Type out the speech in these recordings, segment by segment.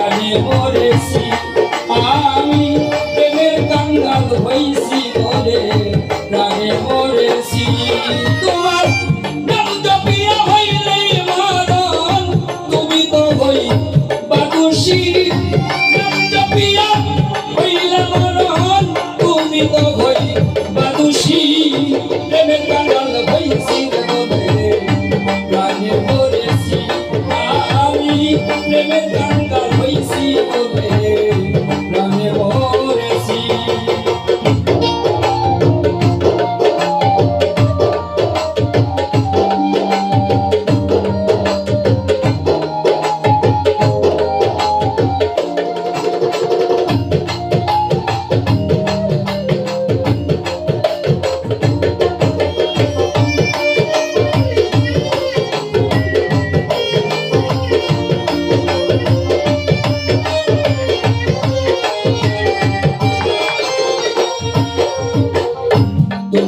প্রাণে মরেছি আমি প্রেমের কাঙ্গাল হইছি বলে প্রাণে মরেছি তোমার তুমি তো হই বাদুষী তুমি তো হই বাদুষী প্রেমের কাঙ্গাল হইছি বলে মরেছি আমি প্রেমের কাঙ্গাল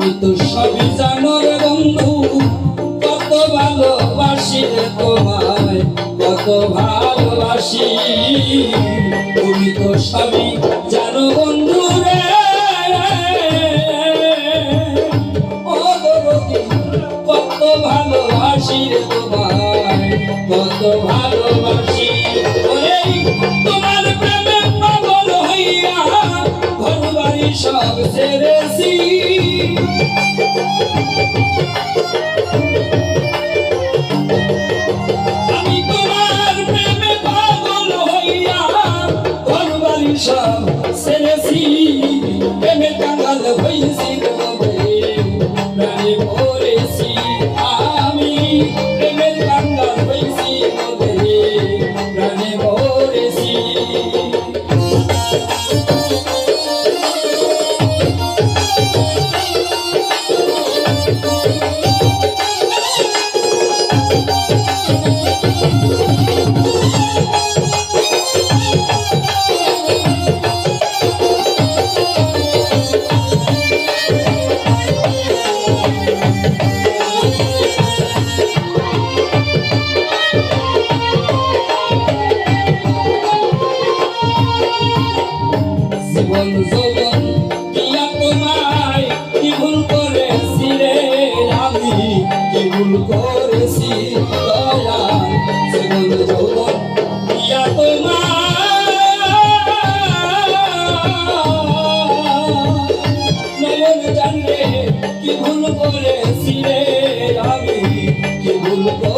তুমি তো সবই জানো রে বন্ধু। কত ভালোবাসি রে তোমায়, কত ভালোবাসি। তুমি তো সবই জানো বন্ধু রে। কত ভালোবাসি রে তোমায়, কত ভালোবাসি। তোমার প্রেমে পাগল হইয়া ঘর বাড়ি সব ছেড়েছি আমি জানলে কি ভুল করেছি রে আমি কি ভুল করেছি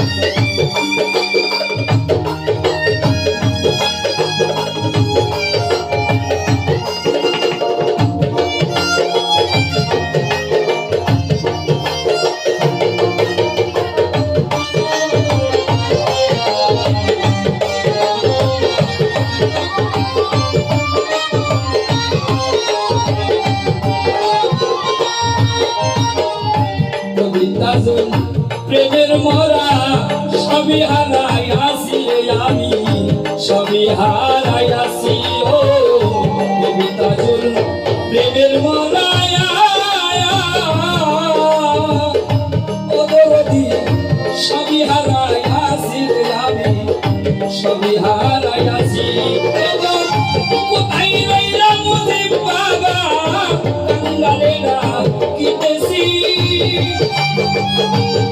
জুন প্রেমের মরা, সবই হারাই আসি আমি, সবই হারাই আসি, ও জুন প্রেমের মরা সবই হারাই আসি আমি, সবই হারাই আসি। কোথায় রইলা মুজিব বাবা? কাঙ্গালে না কিতেছি কোথায়